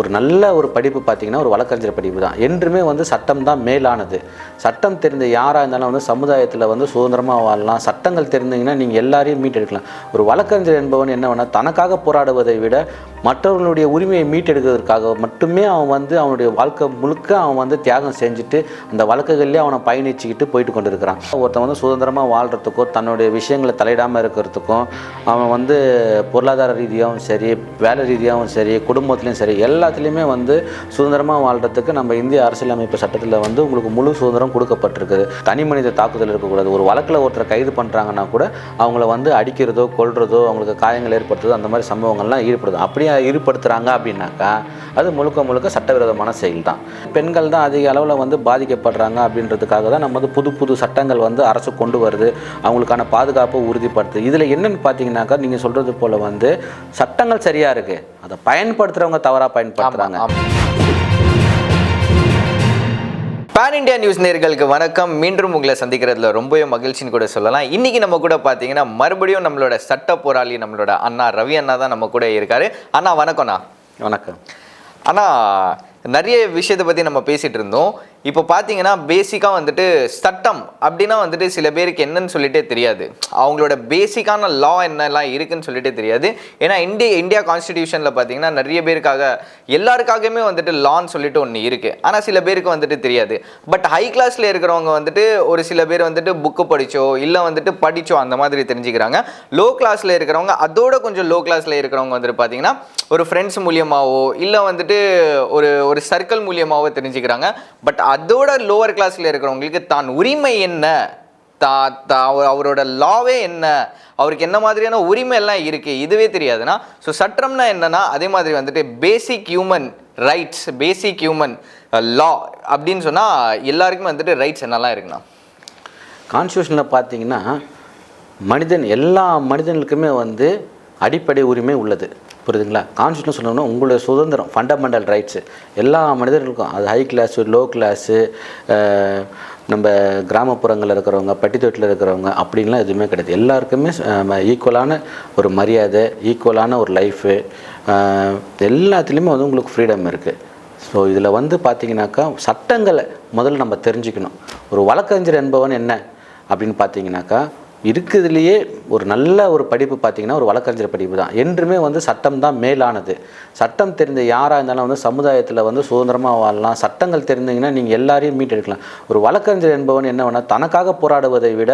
ஒரு நல்ல ஒரு படிப்பு பார்த்தீங்கன்னா ஒரு வழக்கறிஞர் படிப்பு தான். என்றுமே வந்து சட்டம் தான் மேலானது. சட்டம் தெரிந்த யாராக இருந்தாலும் வந்து சமுதாயத்தில் வந்து சுதந்திரமாக வாழலாம். சட்டங்கள் தெரிந்தீங்கன்னா நீங்கள் எல்லாரையும் மீட்டெடுக்கலாம். ஒரு வழக்கறிஞர் என்பவன் என்ன வேணால் தனக்காக போராடுவதை விட மற்றவர்களுடைய உரிமையை மீட்டெடுக்கிறதுக்காக மட்டுமே அவன் வந்து அவனுடைய வாழ்க்கை முழுக்க அவன் வந்து தியாகம் செஞ்சுட்டு அந்த வழக்குகள்லேயே அவனை பயணிச்சுக்கிட்டு போயிட்டு கொண்டு இருக்கிறான் ஒருத்தன் வந்து சுதந்திரமாக வாழ்கிறதுக்கோ தன்னுடைய விஷயங்களை தலையிடாமல் இருக்கிறதுக்கும் அவன் வந்து பொருளாதார ரீதியாகவும் சரி வேலை ரீதியாகவும் சரி குடும்பத்துலேயும் சரி எல்லாத்துலேயுமே வந்து சுதந்திரமாக வாழ்கிறதுக்கு நம்ம இந்திய அரசியலமைப்பு சட்டத்தில் வந்து உங்களுக்கு முழு சுதந்திரம் கொடுக்கப்பட்டிருக்குது. தனி மனித தாக்குதல் இருக்கக்கூடாது. ஒரு வழக்கில் ஒருத்தரை கைது பண்ணுறாங்கன்னா கூட அவங்கள வந்து அடிக்கிறதோ கொள்றதோ அவங்களுக்கு காயங்கள் ஏற்படுத்துறதோ அந்த மாதிரி சம்பவங்கள்லாம் ஈடுபடுது. அப்படியே ஈடுபடுத்துகிறாங்க அப்படின்னாக்கா அது முழுக்க முழுக்க சட்டவிரோதமான செயல் தான் பெண்கள் தான் அதிக அளவில் வந்து பாதிக்கப்படுறாங்க அப்படின்றதுக்காக தான் நம்ம வந்து புது புது சட்டங்கள் வந்து அரசு கொண்டு வருது. அவங்களுக்கான பாதுகாப்பை உறுதிப்படுத்துது இதில் என்னென்னு பார்த்தீங்கன்னாக்கா நீங்கள் சொல்கிறது போல் வந்து சட்டங்கள் சரியாக இருக்குது அதை பயன்படுத்துகிறவங்க தவறாக பயன்படுத்துகிறாங்க பேன் இண்டியா நியூஸ் நேர்களுக்கு வணக்கம். மீண்டும் உங்களை சந்திக்கிறதுல ரொம்பவே மகிழ்ச்சின்னு கூட சொல்லலாம். இன்னைக்கு நம்ம கூட பார்த்தீங்கன்னா மறுபடியும் நம்மளோட சட்ட போராளி நம்மளோட அண்ணா ரவி அண்ணா தான் நம்ம கூட இருக்காரு. அண்ணா வணக்கம்ண்ணா வணக்கம். அண்ணா நிறைய விஷயத்தை பற்றி நம்ம பேசிட்டு இருந்தோம். இப்போ பார்த்தீங்கன்னா பேசிக்காக வந்துட்டு சட்டம் அப்படின்னா வந்துட்டு சில பேருக்கு என்னன்னு சொல்லிட்டே தெரியாது. அவங்களோட பேசிக்கான லா என்னெல்லாம் இருக்குன்னு சொல்லிட்டே தெரியாது. ஏன்னா இந்திய இந்தியா கான்ஸ்டிடியூஷனில் பார்த்தீங்கன்னா நிறைய பேருக்காக எல்லாருக்காகவுமே வந்துட்டு லான்னு சொல்லிட்டு ஒன்று இருக்குது ஆனால் சில பேருக்கு வந்துட்டு தெரியாது. பட் ஹை கிளாஸில் இருக்கிறவங்க வந்துட்டு ஒரு சில பேர் வந்துட்டு புக்கு படித்தோ இல்லை வந்துட்டு படித்தோ அந்த மாதிரி தெரிஞ்சுக்கிறாங்க. லோ கிளாஸில் இருக்கிறவங்க அதோட கொஞ்சம் லோ கிளாஸில் இருக்கிறவங்க வந்துட்டு பார்த்தீங்கன்னா ஒரு ஃப்ரெண்ட்ஸ் மூலியமாகவோ இல்லை வந்துட்டு ஒரு ஒரு சர்க்கிள் மூலியமாகவோ தெரிஞ்சுக்கிறாங்க. பட் அதோட லோவர் கிளாஸில் இருக்கிறவங்களுக்கு தான் உரிமை என்ன? தா தா அவர் அவரோட லாவே என்ன? அவருக்கு என்ன மாதிரியான உரிமை எல்லாம் இருக்குது இதுவே தெரியாதுன்னா ஸோ சட்டம்னா என்னன்னா அதே மாதிரி வந்துட்டு basic human rights basic human law அப்படின்னு சொன்னால் எல்லாருக்குமே வந்துட்டு ரைட்ஸ் என்னெல்லாம் இருக்குண்ணா? கான்ஸ்டியூஷனில் பார்த்தீங்கன்னா மனிதன் எல்லா மனிதனுக்குமே வந்து அடிப்படை உரிமை உள்ளது. புரியுதுங்களா? கான்ஸ்டியூஷன் சொல்லணும்னா உங்களுடைய சுதந்திரம் ஃபண்டமெண்டல் ரைட்ஸு எல்லா மனிதர்களுக்கும் அது ஹை கிளாஸு லோ கிளாஸு நம்ம கிராமப்புறங்களில் இருக்கிறவங்க பட்டித்தொட்டில் இருக்கிறவங்க அப்படின்லாம் எதுவுமே கிடையாது. எல்லாருக்குமே ஈக்குவலான ஒரு மரியாதை ஈக்குவலான ஒரு லைஃபு எல்லாத்துலேயுமே வந்து உங்களுக்கு ஃப்ரீடம் இருக்குது ஸோ இதில் வந்து பார்த்தீங்கன்னாக்கா சட்டங்களை முதல்ல நம்ம தெரிஞ்சுக்கணும். ஒரு வழக்கறிஞர் என்பவன் என்ன? அப்படின்னு பார்த்தீங்கன்னாக்கா இருக்கிறதுலையே ஒரு நல்ல ஒரு படிப்பு பார்த்தீங்கன்னா ஒரு வழக்கறிஞர் படிப்பு தான். என்றுமே வந்து சட்டம் தான் மேலானது. சட்டம் தெரிந்த யாராக இருந்தாலும் வந்து சமுதாயத்தில் வந்து சுதந்திரமாக வாழலாம். சட்டங்கள் தெரிந்தீங்கன்னா நீங்கள் எல்லாரையும் மீட்டெடுக்கலாம். ஒரு வழக்கறிஞர் என்பவன் என்ன வேணால் தனக்காக போராடுவதை விட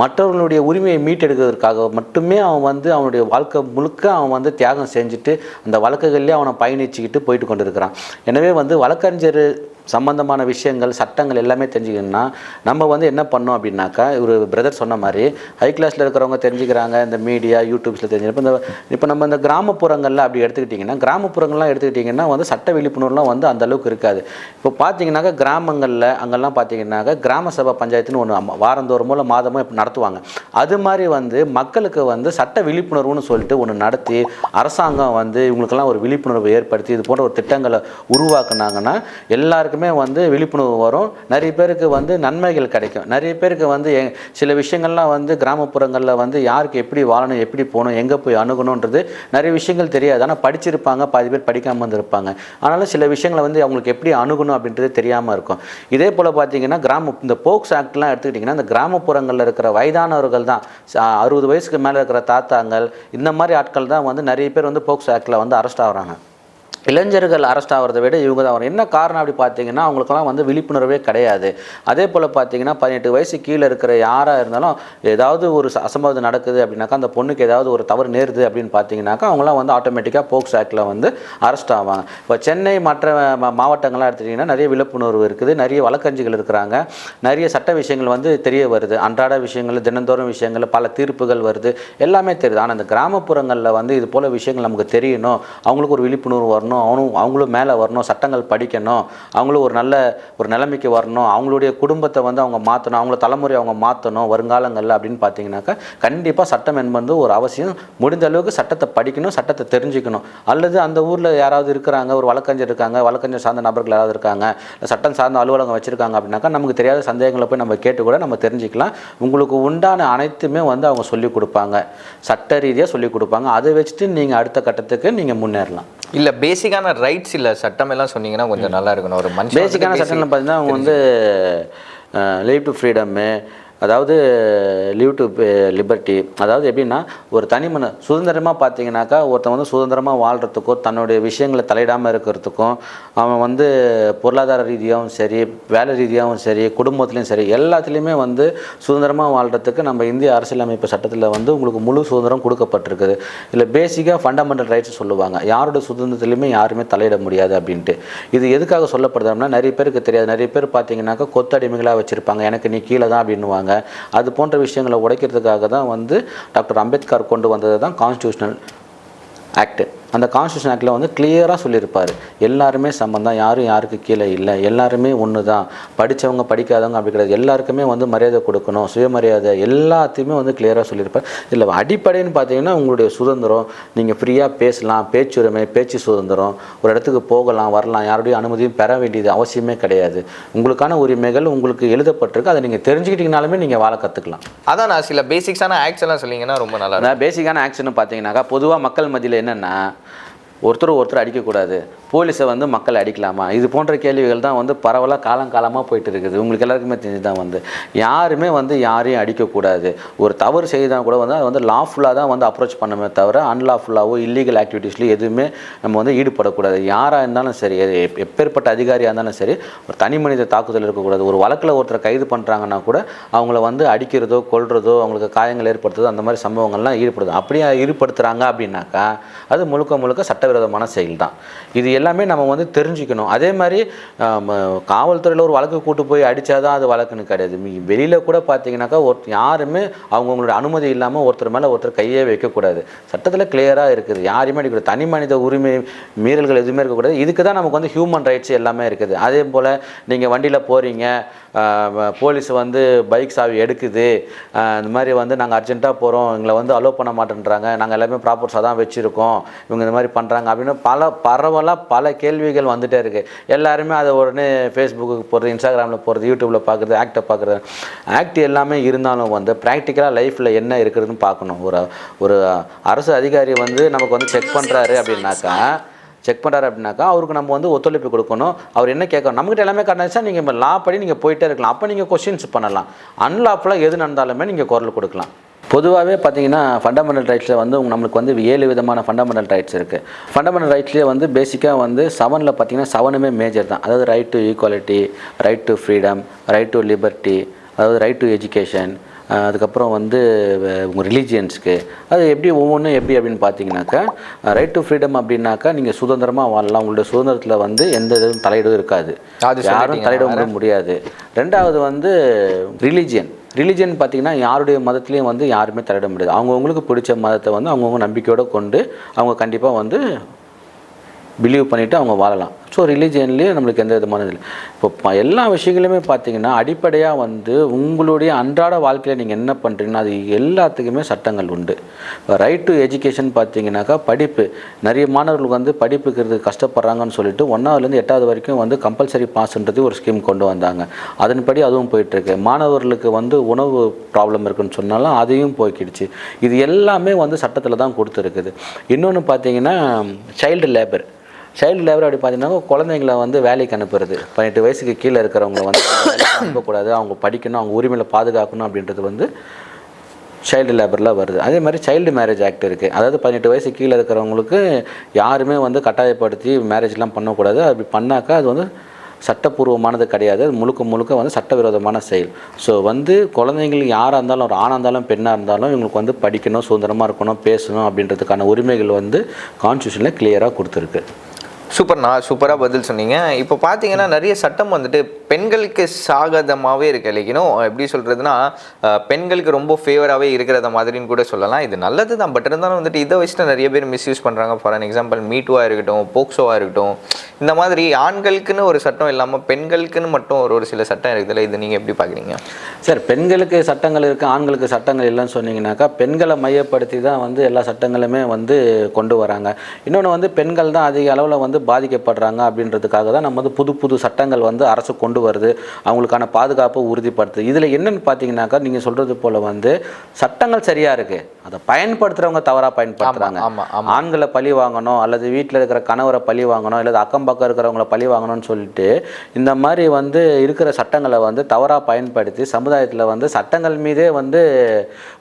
மற்றவர்களுடைய உரிமையை மீட்டெடுக்கிறதுக்காக மட்டுமே அவன் வந்து அவனுடைய வாழ்க்கை முழுக்க அவன் வந்து தியாகம் செஞ்சுட்டு அந்த வழக்குகள்லேயே அவனை பயணிச்சுக்கிட்டு போயிட்டு கொண்டு இருக்கிறான் எனவே வந்து வழக்கறிஞர் சம்பந்தமான விஷயங்கள் சட்டங்கள் எல்லாமே தெரிஞ்சுக்கணும்னா நம்ம வந்து என்ன பண்ணோம் அப்படின்னாக்கா ஒரு பிரதர் சொன்ன மாதிரி ஹை கிளாஸில் இருக்கிறவங்க தெரிஞ்சுக்கிறாங்க இந்த மீடியா யூடியூப்ஸில் தெரிஞ்சு இப்போ இந்த இப்போ நம்ம இந்த கிராமப்புறங்களில் அப்படி எடுத்துக்கிட்டிங்கன்னா கிராமப்புறங்கள்லாம் எடுத்துக்கிட்டிங்கன்னா வந்து சட்ட விழிப்புணர்வுலாம் வந்து அந்த அளவுக்கு இருக்காது. இப்போ பார்த்தீங்கன்னாக்கா கிராமங்களில் அங்கெல்லாம் பார்த்தீங்கன்னாக்கா கிராம சபை பஞ்சாயத்துன்னு ஒன்று வாரந்தோறும் இல்லை மாதமும் இப்போ நடத்துவாங்க. அது மாதிரி வந்து மக்களுக்கு வந்து சட்ட விழிப்புணர்வுன்னு சொல்லிட்டு ஒன்று நடத்தி அரசாங்கம் வந்து இவங்களுக்கெல்லாம் ஒரு விழிப்புணர்வு ஏற்படுத்தி இது போன்ற ஒரு திட்டங்களை உருவாக்குனாங்கன்னா எல்லாருக்கும் எல்லாருக்குமே வந்து விழிப்புணர்வு வரும். நிறைய பேருக்கு வந்து நன்மைகள் கிடைக்கும். நிறைய பேருக்கு வந்து எ- சில விஷயங்கள்லாம் வந்து கிராமப்புறங்களில் வந்து யாருக்கு எப்படி வாழணும் எப்படி போகணும் எங்கே போய் அணுகணுன்றது நிறைய விஷயங்கள் தெரியாது. ஆனால் படிச்சிருப்பாங்க பாதி பேர் படிக்காமல் இருந்திருப்பாங்க. அதனால் சில விஷயங்களை வந்து அவங்களுக்கு எப்படி அணுகணும் அப்படின்றது தெரியாமல் இருக்கும். இதே போல் பார்த்தீங்கன்னா கிராம இந்த போக்ஸ் ஆக்ட்லாம் எடுத்துக்கிட்டிங்கன்னா இந்த கிராமப்புறங்களில் இருக்கிற வயதானவர்கள் தான் அறுபது வயசுக்கு மேலே இருக்கிற தாத்தாங்கள் இந்த மாதிரி ஆட்கள் தான் வந்து நிறைய பேர் வந்து போக்ஸ் ஆக்டில் வந்து அரெஸ்ட் ஆகுறாங்க. இளைஞர்கள் அரெஸ்ட் ஆகிறத விட இவங்க தான். வரும் என்ன காரணம் அப்படி பார்த்தீங்கன்னா அவங்களுக்கெல்லாம் வந்து விழிப்புணர்வே கிடையாது. அதே போல் பார்த்தீங்கன்னா பதினெட்டு வயசு கீழே இருக்கிற யாராக இருந்தாலும் ஏதாவது ஒரு ச- அசம்பாவிதம் நடக்குது அப்படின்னாக்கா அந்த பொண்ணுக்கு ஏதாவது ஒரு தவறு நேருது அப்படின்னு பார்த்தீங்கன்னாக்கா அவங்களாம் வந்து ஆட்டோமேட்டிக்காக போக்ஸ் ஆக்டில் வந்து அரெஸ்ட் ஆவாங்க. இப்போ சென்னை மற்ற மாவட்டங்கள்லாம் எடுத்துட்டிங்கன்னா நிறைய விழிப்புணர்வு இருக்குது நிறைய வழக்கஞ்சிகள் இருக்கிறாங்க. நிறைய சட்ட விஷயங்கள் வந்து தெரிய வருது. அன்றாட விஷயங்கள் தினந்தோறும் விஷயங்கள் பல தீர்ப்புகள் வருது. எல்லாமே தெரியுது. ஆனால் இந்த கிராமப்புறங்களில் வந்து இது போல் விஷயங்கள் நமக்கு தெரியணும். அவங்களுக்கு ஒரு விழிப்புணர்வு வரணும். அவனும் அவங்களும் மேலே வரணும் சட்டங்கள் படிக்கணும் அவங்களும் ஒரு நல்ல ஒரு நிலைமைக்கு வரணும் அவங்களுடைய குடும்பத்தை வந்து அவங்க மாற்றணும் அவங்கள தலைமுறை அவங்க மாற்றணும் வருங்காலங்களில் அப்படின்னு பார்த்தீங்கன்னாக்கா கண்டிப்பாக சட்டம் என்பது ஒரு அவசியம். முடிந்த அளவுக்கு சட்டத்தை படிக்கணும் சட்டத்தை தெரிஞ்சுக்கணும். அல்லது அந்த ஊரில் யாராவது இருக்கிறாங்க ஒரு வழக்கறிஞர் இருக்காங்க வழக்கறிஞர் சார்ந்த நபர்கள் யாராவது இருக்காங்க சட்டம் சார்ந்த அலுவலகம் வச்சுருக்காங்க அப்படின்னாக்கா நமக்கு தெரியாத சந்தேகங்களை போய் நம்ம கேட்டு கூட நம்ம தெரிஞ்சுக்கலாம். உங்களுக்கு உண்டான அனைத்துமே வந்து அவங்க சொல்லிக் கொடுப்பாங்க. சட்ட ரீதியாக சொல்லிக் கொடுப்பாங்க. அதை வச்சுட்டு நீங்கள் அடுத்த கட்டத்துக்கு நீங்கள் முன்னேறலாம். இல்லை பேசிக் பேசிக்கான ரைட்ஸ் இல்ல. சட்டம் எல்லாம் சொன்னீங்கன்னா கொஞ்சம் நல்லா இருக்கணும். ஒரு மனுஷன் பேசிக்கான சட்டங்கள் பார்த்தீங்கன்னா அவங்க வந்து லீவ் டு ஃப்ரீடம்மு அதாவது லீவ் டு லிபர்ட்டி அதாவது எப்படின்னா ஒரு தனிமன சுதந்திரமாக பார்த்தீங்கன்னாக்கா ஒருத்தன் வந்து சுதந்திரமாக வாழ்கிறதுக்கும் தன்னுடைய விஷயங்களை தலையிடாமல் இருக்கிறதுக்கும் அவன் வந்து பொருளாதார ரீதியாகவும் சரி வேலை ரீதியாகவும் சரி குடும்பத்துலேயும் சரி எல்லாத்துலேயுமே வந்து சுதந்திரமாக வாழ்கிறதுக்கு நம்ம இந்திய அரசியலமைப்பு சட்டத்தில் வந்து உங்களுக்கு முழு சுதந்திரம் கொடுக்கப்பட்டிருக்குது. இல்லை பேசிக்காக ஃபண்டமெண்டல் ரைட்ஸ் சொல்லுவாங்க. யாரோட சுதந்திரத்துலையுமே யாருமே தலையிட முடியாது அப்படின்ட்டு. இது எதுக்காக சொல்லப்படுது அப்படின்னா நிறைய பேருக்கு தெரியாது. நிறைய பேர் பார்த்தீங்கன்னாக்கா கொத்தடிமைகளாக வச்சுருப்பாங்க. எனக்கு நீ கீழே தான் அது போன்ற விஷயங்களை உடைக்கிறதுக்காக தான் வந்து டாக்டர் அம்பேத்கர் கொண்டு வந்தது தான் கான்ஸ்டியூஷனல் ஆக்ட் அந்த கான்ஸ்டியூஷன் ஆக்டில் வந்து கிளியராக சொல்லியிருப்பார். எல்லாருமே சம்மந்தம் யாரும் யாருக்கு கீழே இல்லை. எல்லாருமே ஒன்று தான் படித்தவங்க படிக்காதவங்க அப்படி கிடையாது. எல்லாருக்குமே வந்து மரியாதை கொடுக்கணும் சுயமரியாதை எல்லாத்தையுமே வந்து கிளியராக சொல்லியிருப்பார். இதில் அடிப்படைன்னு பார்த்தீங்கன்னா உங்களுடைய சுதந்திரம் நீங்கள் ஃப்ரீயாக பேசலாம் பேச்சுரிமை பேச்சு சுதந்திரம் ஒரு இடத்துக்கு போகலாம் வரலாம் யாருடைய அனுமதியும் பெற வேண்டியது அவசியமே கிடையாது. உங்களுக்கான உரிமைகள் உங்களுக்கு எழுதப்பட்டிருக்கு. அதை நீங்கள் தெரிஞ்சுக்கிட்டீங்கனாலுமே நீங்கள் வாழ கற்றுக்கலாம் அதான் நான் சில பேசிக்ஸான ஆக்ட்ஸ் எல்லாம் சொன்னீங்கன்னா ரொம்ப நல்லா பேசிக்கான ஆக்ஷன் பார்த்தீங்கன்னாக்கா பொதுவாக மக்கள் மத்தியில் என்னென்னா ஒருத்தர் ஒருத்தர் அடிக்கக்கூடாது. போலீஸை வந்து மக்கள் அடிக்கலாமா? இது போன்ற கேள்விகள் தான் வந்து பரவலாக காலங்காலமாக போயிட்டு இருக்குது உங்களுக்கு எல்லாருக்குமே தெரிஞ்சு தான் வந்து. யாருமே வந்து யாரையும் அடிக்கக்கூடாது. ஒரு தவறு செய்தால் கூட வந்து அது வந்து லாஃபுல்லாக தான் வந்து அப்ரோச் பண்ணமே தவிர அன்லாஃபுல்லாகவோ இல்லீகல் ஆக்டிவிட்டீஸ்லையும் எதுவுமே நம்ம வந்து ஈடுபடக்கூடாது. யாராக இருந்தாலும் சரி எப்- எப்பேற்பட்ட அதிகாரியாக இருந்தாலும் சரி ஒரு தனி மனித தாக்குதல் இருக்கக்கூடாது. ஒரு வழக்கில் ஒருத்தரை கைது பண்ணுறாங்கன்னா கூட அவங்கள வந்து அடிக்கிறதோ கொள்றதோ அவங்களுக்கு காயங்கள் ஏற்படுத்துறதோ அந்த மாதிரி சம்பவங்கள்லாம் ஈடுபடுது. அப்படியே ஈடுபடுத்துகிறாங்க அப்படின்னாக்கா அது முழுக்க முழுக்க சட்ட சட்டவிரோதமான செயல் தான் இது எல்லாமே நம்ம வந்து தெரிஞ்சுக்கணும். அதே மாதிரி காவல்துறையில் ஒரு வழக்கு கூட்டு போய் அடித்தாதான் அது வழக்குன்னு கிடையாது. வெளியில் கூட பார்த்தீங்கன்னாக்கா ஒரு யாருமே அவங்கவுங்களோட அனுமதி இல்லாமல் ஒருத்தர் மேலே ஒருத்தர் கையே வைக்கக்கூடாது. சட்டத்தில் கிளியராக இருக்குது. யாரையுமே அடிக்கூடாது தனி மனித உரிமை மீறல்கள் எதுவுமே இருக்கக்கூடாது இதுக்கு தான் நமக்கு வந்து ஹியூமன் ரைட்ஸ் எல்லாமே இருக்குது. அதே போல் நீங்கள் வண்டியில் போகிறீங்க போலீஸ் வந்து பைக் சாவி எடுக்குது இந்த மாதிரி வந்து நாங்கள் அர்ஜென்ட்டாக போகிறோம் எங்களை வந்து அலோவ் பண்ண மாட்டேன்றாங்க. நாங்கள் எல்லாமே ப்ராப்பர்ஸாக தான் வச்சுருக்கோம். இவங்க இந்த மாதிரி பண்ணுறாங்க அப்படின்னு பல பரவலாக பல கேள்விகள் வந்துட்டே இருக்குது எல்லாருமே அதை உடனே ஃபேஸ்புக்கு போகிறது இன்ஸ்டாகிராமில் போகிறது யூடியூப்பில் பார்க்குறது ஆக்டை பார்க்குறது. ஆக்ட் எல்லாமே இருந்தாலும் வந்து ப்ராக்டிக்கலாக லைஃப்பில் என்ன இருக்கிறதுன்னு பார்க்கணும். ஒரு ஒரு அரசு அதிகாரி வந்து நமக்கு வந்து செக் பண்ணுறாரு அப்படின்னாக்கா செக் பண்ணுறாரு அப்படின்னாக்கா அவருக்கு நம்ம வந்து ஒத்துழைப்பு கொடுக்கணும். அவர் என்ன கேட்கணும்? நம்மகிட்ட எல்லாமே கண்டிச்சா நீங்கள் லா படி நீங்கள் போயிட்டே இருக்கலாம். அப்போ நீங்கள் கொஷின்ஸ் பண்ணலாம். அன்லாஃபுல்லாக எது நடந்தாலுமே நீங்கள் குரல் கொடுக்கலாம். பொதுவாகவே பார்த்தீங்கன்னா ஃபண்டமெண்டல் ரைட்ஸில் வந்து நம்மளுக்கு வந்து ஏழு விதமான ஃபண்டமெண்டல் ரைட்ஸ் இருக்குது ஃபண்டமெண்டல் ரைட்ஸ்லேயே வந்து பேசிக்காக வந்து செவனில் பார்த்தீங்கன்னா செவனுமே மேஜர் தான். அதாவது right to equality right to freedom right to liberty அதாவது ரைட் டு எஜுகேஷன் அதுக்கப்புறம் வந்து உங்கள் ரிலீஜியன்ஸ்க்கு அது எப்படி ஒவ்வொன்றும் எப்படி அப்படின்னு பார்த்தீங்கன்னாக்கா ரைட் டு ஃப்ரீடம் அப்படின்னாக்கா நீங்கள் சுதந்திரமாக வாழலாம். உங்களுடைய சுதந்திரத்தில் வந்து எந்த இதுவும் தலையிடும் இருக்காது. யாரும். தலையிட முடிய முடியாது. ரெண்டாவது வந்து ரிலீஜியன் ரிலீஜியன் பார்த்திங்கன்னா யாருடைய மதத்துலேயும் வந்து யாருமே தலையிட முடியாது. அவங்கவுங்களுக்கு பிடிச்ச மதத்தை வந்து அவங்கவுங்க நம்பிக்கையோடு கொண்டு அவங்க கண்டிப்பாக வந்து பிலீவ் பண்ணிவிட்டு அவங்க வாழலாம். ஸோ ரிலீஜியன்லேயே நம்மளுக்கு எந்த விதமான இது இல்லை. இப்போ எல்லா விஷயங்களுமே பார்த்தீங்கன்னா அடிப்படையாக வந்து உங்களுடைய அன்றாட வாழ்க்கையில் நீங்கள் என்ன பண்ணுறீங்கன்னா அது எல்லாத்துக்குமே சட்டங்கள் உண்டு. இப்போ ரைட் டு எஜுகேஷன் பார்த்தீங்கன்னாக்கா படிப்பு. நிறைய மாணவர்களுக்கு வந்து படிப்புக்கிறது கஷ்டப்படுறாங்கன்னு சொல்லிட்டு ஒன்றாவதுலேருந்து எட்டாவது வரைக்கும் வந்து கம்பல்சரி பாஸ்ன்றது ஒரு ஸ்கீம் கொண்டு வந்தாங்க. அதன்படி அதுவும் போயிட்டுருக்கு. மாணவர்களுக்கு வந்து உணவு ப்ராப்ளம் இருக்குன்னு சொன்னாலும் அதையும் போய்க்கிடுச்சு இது எல்லாமே வந்து சட்டத்தில் தான் கொடுத்துருக்குது. இன்னொன்று பார்த்தீங்கன்னா சைல்டு லேபர் சைல்டு லேபர் அப்படி பார்த்தீங்கன்னா குழந்தைங்களை வந்து வேலைக்கு அனுப்புறது. பதினெட்டு வயசுக்கு கீழே இருக்கிறவங்க வந்து அனுப்பக்கூடாது. அவங்க படிக்கணும் அவங்க உரிமையில் பாதுகாக்கணும் அப்படின்றது வந்து சைல்டு லேபரில் வருது. அதே மாதிரி சைல்டு மேரேஜ் ஆக்ட் இருக்குது அதாவது பதினெட்டு வயசு கீழே இருக்கிறவங்களுக்கு யாருமே வந்து கட்டாயப்படுத்தி மேரேஜ்லாம் பண்ணக்கூடாது. அப்படி பண்ணாக்கா அது வந்து சட்டப்பூர்வமானது கிடையாது. அது முழுக்க முழுக்க வந்து சட்டவிரோதமான செயல். ஸோ வந்து குழந்தைங்களுக்கு யாராக இருந்தாலும் ஒரு ஆணாக இருந்தாலும் பெண்ணாக இருந்தாலும் இவங்களுக்கு வந்து படிக்கணும் சுதந்திரமாக இருக்கணும் பேசணும் அப்படின்றதுக்கான உரிமைகள் வந்து கான்ஸ்டியூஷனில் கிளியராக கொடுத்துருக்கு. சூப்பர்ண்ணா சூப்பராக பதில் சொன்னீங்க. இப்போ பார்த்தீங்கன்னா நிறைய சட்டம் வந்துட்டு பெண்களுக்கு சாகதமாகவே இருக்குது இல்லைக்கணும் எப்படி சொல்கிறதுனா பெண்களுக்கு ரொம்ப ஃபேவராகவே இருக்கிறத மாதிரின்னு கூட சொல்லலாம். இது நல்லது தான் பட் இருந்தாலும் வந்துட்டு இதை வச்சுட்டு நிறைய பேர் மிஸ்யூஸ் பண்ணுறாங்க ஃபார் அன் எக்ஸாம்பிள் மீட்டுவாக இருக்கட்டும் போக்சோவாக இருக்கட்டும். இந்த மாதிரி ஆண்களுக்குன்னு ஒரு சட்டம் இல்லாமல் பெண்களுக்குன்னு மட்டும் ஒரு ஒரு சில சட்டம் இருக்குதுல்ல? இது நீங்கள் எப்படி பார்க்குறீங்க சார் பெண்களுக்கு சட்டங்கள் இருக்குது ஆண்களுக்கு சட்டங்கள் இல்லைன்னு சொன்னீங்கன்னாக்கா பெண்களை மையப்படுத்தி தான் வந்து எல்லா சட்டங்களுமே வந்து கொண்டு வராங்க. இன்னொன்று வந்து பெண்கள் தான் அதிக அளவில் வந்து பாதிக்கப்படுறாங்க அப்படின்றதுக்காக தான் நம்ம வந்து புது புது சட்டங்கள் வந்து அரசு கொண்டு வருது அவங்களுக்கான பாதுகாப்பை உறுதிப்படுத்துது. இதில் என்னன்னு பார்த்தீங்கன்னாக்கா நீங்கள் சொல்கிறது போல் வந்து சட்டங்கள் சரியாக இருக்குது அதை பயன்படுத்துகிறவங்க தவறாக பயன்படுத்துகிறாங்க. ஆண்களை பழி வாங்கணும் அல்லது வீட்டில் இருக்கிற கணவரை பழி வாங்கணும் அல்லது அக்கம் பக்கம் இருக்கிறவங்கள பழி வாங்கணும்னு சொல்லிட்டு இந்த மாதிரி வந்து இருக்கிற சட்டங்களை வந்து தவறாக பயன்படுத்தி சமுதாயத்தில் வந்து சட்டங்கள் மீதே வந்து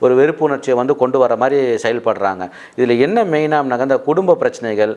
ஒரு வெறுப்புணர்ச்சியை வந்து கொண்டு வர மாதிரி செயல்படுறாங்க. இதில் என்ன மெயினாக இந்த குடும்ப பிரச்சனைகள்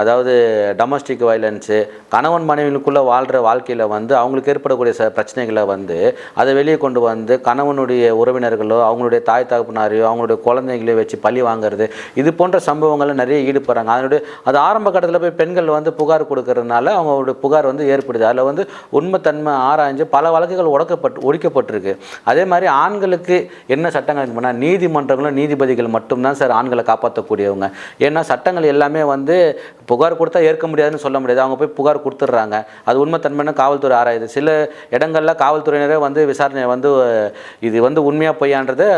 அதாவது டொமஸ்டிக் வயலன்ஸு கணவன் மனைவிகளுக்குள்ளே வாழ்கிற வாழ்க்கையில் வந்து அவங்களுக்கு ஏற்படக்கூடிய ச பிரச்சனைகளை வந்து அதை வெளியே கொண்டு வந்து கணவனுடைய உறவினர்களோ அவங்களுடைய தாய் தகப்பனாரையோ அவங்களுடைய குழந்தைங்களையோ வச்சு பழி வாங்குறது இது போன்ற சம்பவங்கள்ல நிறைய ஈடுபடுறாங்க. அதனுடைய அது ஆரம்ப கட்டத்தில் போய் பெண்கள் வந்து புகார் கொடுக்கறதுனால அவங்களுடைய புகார் வந்து ஏற்படுது. அதில் வந்து உண்மைத்தன்மை ஆராய்ஞ்சு பல வழக்குகள் உடக்கப்பட்டு ஒழிக்கப்பட்டிருக்கு. அதே மாதிரி ஆண்களுக்கு என்ன சட்டங்கள் பண்ணால் நீதிமன்றங்களும் நீதிபதிகள் மட்டும்தான் சார் ஆண்களை காப்பாற்றக்கூடியவங்க. ஏன்னா சட்டங்கள் எல்லாமே வந்து புகார் கொடுத்தா ஏற்க முடியாதுன்னு சொல்ல முடியாது. அவங்க போய் புகார் கொடுத்துட்றாங்க. அது உண்மைத்தன்மைன்னு காவல்துறை ஆராயுது. சில இடங்களில் காவல்துறையினரே வந்து விசாரணை வந்து இது வந்து உண்மையாக பொய்யான்றதை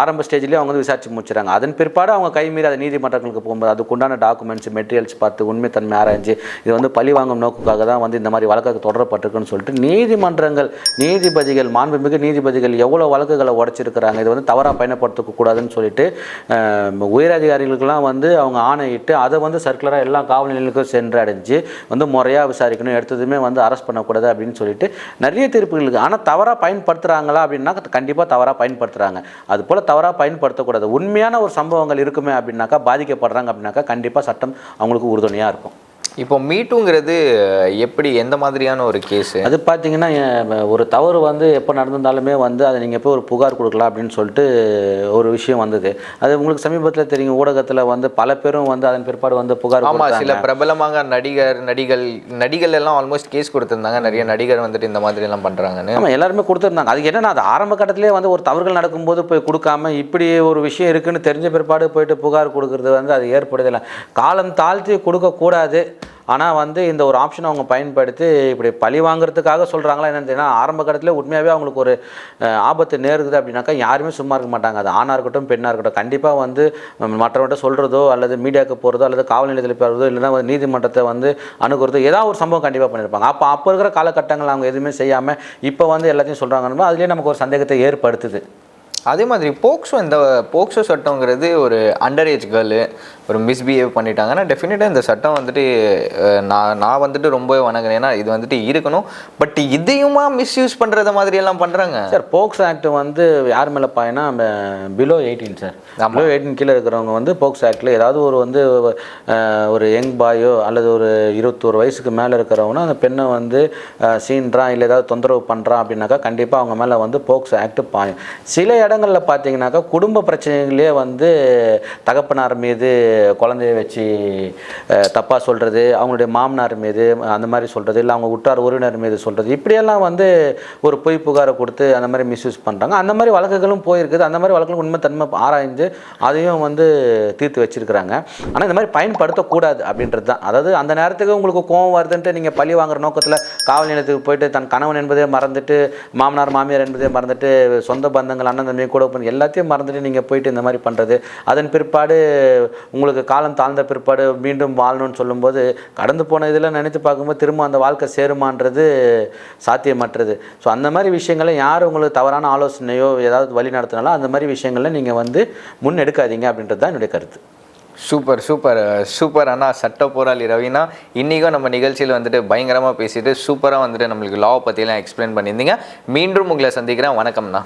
ஆரம்ப ஸ்டேஜ்லேயே அவங்க வந்து விசாரிச்சு முடிச்சுறாங்க அதன் பிற்பாடு அவங்க கைமீறி அதை நீதிமன்றங்களுக்கு போகும்போது அதுக்குண்டான டாக்குமெண்ட்ஸ் மெட்டீரியல்ஸ் பார்த்து உண்மைத்தன்மை ஆராய்ஞ்சு இது வந்து பழி வாங்கும் நோக்குக்காக தான் வந்து இந்த மாதிரி வழக்கு தொடரப்பட்டிருக்குன்னு சொல்லிட்டு நீதிமன்றங்கள் நீதிபதிகள் மாண்புமிகு நீதிபதிகள் எவ்வளோ வழக்குகளை உடச்சிருக்கிறாங்க இது வந்து தவறாக பயன்படுத்தக்கூடாதுன்னு சொல்லிட்டு உயரதிகாரிகளுக்கெல்லாம் வந்து அவங்க ஆணையிட்டு அதை வந்து சர்க்குலராக எல்லா காவல் நிலையங்களுக்கும் சென்று அடைஞ்சு வந்து முறையாக விசாரிக்கணும் எடுத்ததுமே வந்து அரெஸ்ட் பண்ணக்கூடாது அப்படின்னு சொல்லிட்டு நிறைய தீர்ப்புகள் இருக்குது ஆனால் தவறாக பயன்படுத்துகிறாங்களா அப்படின்னா கண்டிப்பாக தவறாக பயன்படுத்துகிறாங்க அது போல் தவறாக பயன்படுத்தக்கூடாது. உண்மையான ஒரு சம்பவங்கள் இருக்குமே அப்படின்னாக்கா பாதிக்கப்படுறாங்க அப்படின்னாக்கா கண்டிப்பாக சட்டம் அவங்களுக்கு உறுதுணையாக இருக்கும். இப்போ மீட்டுங்கிறது எப்படி எந்த மாதிரியான ஒரு கேஸ் அது பார்த்தீங்கன்னா ஒரு தவறு வந்து எப்போ நடந்திருந்தாலுமே வந்து அதை நீங்கள் போய் ஒரு புகார் கொடுக்கலாம் அப்படின்னு சொல்லிட்டு ஒரு விஷயம் வந்தது. அது உங்களுக்கு சமீபத்தில் தெரியும் ஊடகத்தில் வந்து பல பேரும் வந்து அதன் பிற்பாடு வந்து புகார் ஆமா கொடுத்தாங்க. சில பிரபலமாக நடிகர் நடிகள் நடிகள் எல்லாம் ஆல்மோஸ்ட் கேஸ் கொடுத்திருந்தாங்க. நிறைய நடிகர் வந்துட்டு இந்த மாதிரி எல்லாம் பண்றாங்கன்னு. ஆமாம் எல்லாருமே கொடுத்துருந்தாங்க. அதுக்கு என்னன்னா அது ஆரம்ப கட்டத்திலே வந்து ஒரு தவறுகள் நடக்கும்போது போய் கொடுக்காம இப்படி ஒரு விஷயம் இருக்குன்னு தெரிஞ்ச பிற்பாடு போயிட்டு புகார் கொடுக்கறது வந்து அது ஏற்படுதில்லை காலம் தாழ்த்தி கொடுக்கக்கூடாது. ஆனால் வந்து இந்த ஒரு ஆப்ஷனை அவங்க பயன்படுத்தி இப்படி பழி வாங்குறதுக்காக சொல்கிறாங்களா என்னன்னு தெரியல ஆரம்ப கட்டத்தில் உண்மையாகவே அவங்களுக்கு ஒரு ஆபத்து நேருது அப்படின்னாக்கா யாருமே சும்மா இருக்க மாட்டாங்க. அது ஆணாக இருக்கட்டும் பெண்ணாக இருக்கட்டும். கண்டிப்பாக வந்து மற்றவர்கிட்ட சொல்கிறதோ அல்லது மீடியாவுக்கு போகிறதோ அல்லது காவல் நிலையத்தில் போகிறதோ இல்லைன்னா வந்து நீதிமன்றத்தை வந்து அணுகிறதோ ஏதாவது ஒரு சம்பவம் கண்டிப்பாக பண்ணியிருப்பாங்க அப்போ அப்போ இருக்கிற காலகட்டங்கள் அவங்க எதுவுமே செய்யாமல் இப்போ வந்து எல்லாத்தையும் சொல்கிறாங்கன்னு அதுலேயே நமக்கு ஒரு சந்தேகத்தை ஏற்படுத்துது. அதே மாதிரி போக்சோ இந்த போக்சோ சட்டங்கிறது ஒரு அண்டர் ஏஜ் கேர்ளு ஒரு மிஸ்பிஹேவ் பண்ணிட்டாங்கன்னா டெஃபினட்டாக இந்த சட்டம் வந்துட்டு நான் நான் வந்துட்டு ரொம்பவே வணங்குறேன். ஏன்னா இது வந்துட்டு இருக்கணும். பட் இதையுமா மிஸ்யூஸ் பண்ணுறத மாதிரி எல்லாம் பண்ணுறாங்க சார் போக்ஸ் ஆக்ட் வந்து யார் மேலே பாயினா below eighteen sir. Below eighteen கீழே இருக்கிறவங்க வந்து போக்ஸ் ஆக்டில் ஏதாவது ஒரு வந்து ஒரு யங் பாயோ அல்லது ஒரு இருபத்தோரு வயசுக்கு மேலே இருக்கிறவனா அந்த பெண்ணை வந்து சீன்றான் இல்லை ஏதாவது தொந்தரவு பண்ணுறான் அப்படின்னாக்கா கண்டிப்பாக அவங்க மேலே வந்து போக்ஸ் ஆக்ட் பாயும். சில இடங்களில் பார்த்தீங்கன்னாக்கா குடும்ப பிரச்சனைகளே வந்து தகப்பனார் மீது குழந்தைய வச்சு தப்பாக சொல்கிறது அவங்களுடைய மாமனார் மீது அந்த மாதிரி சொல்கிறது இல்லை அவங்க உற்றார் உறவினர் மீது சொல்கிறது இப்படியெல்லாம் வந்து ஒரு பொய் புகாரை கொடுத்து அந்த மாதிரி மிஸ்யூஸ் பண்ணுறாங்க அந்த மாதிரி வழக்குகளும் போயிருக்குது. அந்த மாதிரி வழக்குகளும் உண்மைத்தன்மை ஆராய்ந்து அதையும் வந்து தீர்த்து வச்சிருக்கிறாங்க. ஆனால் இந்த மாதிரி பயன்படுத்தக்கூடாது அப்படின்றது தான். அதாவது அந்த நேரத்துக்கு உங்களுக்கு கோவம் வருதுன்ட்டு நீங்கள் பழி வாங்குற நோக்கத்தில் காவல் நிலையத்துக்கு போயிட்டு தன் கணவன் என்பதே மறந்துட்டு மாமனார் மாமியார் என்பதே மறந்துட்டு சொந்த பந்தங்கள் அண்ணன் தம்பி கூட பண்ணி எல்லாத்தையும் மறந்துட்டு நீங்கள் போயிட்டு இந்த மாதிரி பண்ணுறது அதன் பிற்பாடு உங்களுக்கு காலம் தாழ்ந்த பிற்பாடு மீண்டும் வாழணும்னு சொல்லும்போது கடந்து போன இதில் நினைத்து பார்க்கும்போது திரும்ப அந்த வாழ்க்கை சேருமான்றது சாத்தியமற்றது. ஸோ அந்த மாதிரி விஷயங்களை யார் உங்களுக்கு தவறான ஆலோசனையோ ஏதாவது வழி நடத்தினாலும் அந்த மாதிரி விஷயங்களை நீங்கள் வந்து முன் எடுக்காதீங்க அப்படின்றது தான் என்னுடைய கருத்து. Super super. சூப்பர் அண்ணா சட்ட போராளி ரவினா. இன்றைக்கும் நம்ம நிகழ்ச்சியில் வந்துட்டு பயங்கரமாக பேசிட்டு சூப்பராக வந்துட்டு நம்மளுக்கு லாவை பற்றிலாம் எக்ஸ்பிளைன் பண்ணியிருந்தீங்க. மீண்டும் உங்களை சந்திக்கிறேன். வணக்கம்ண்ணா.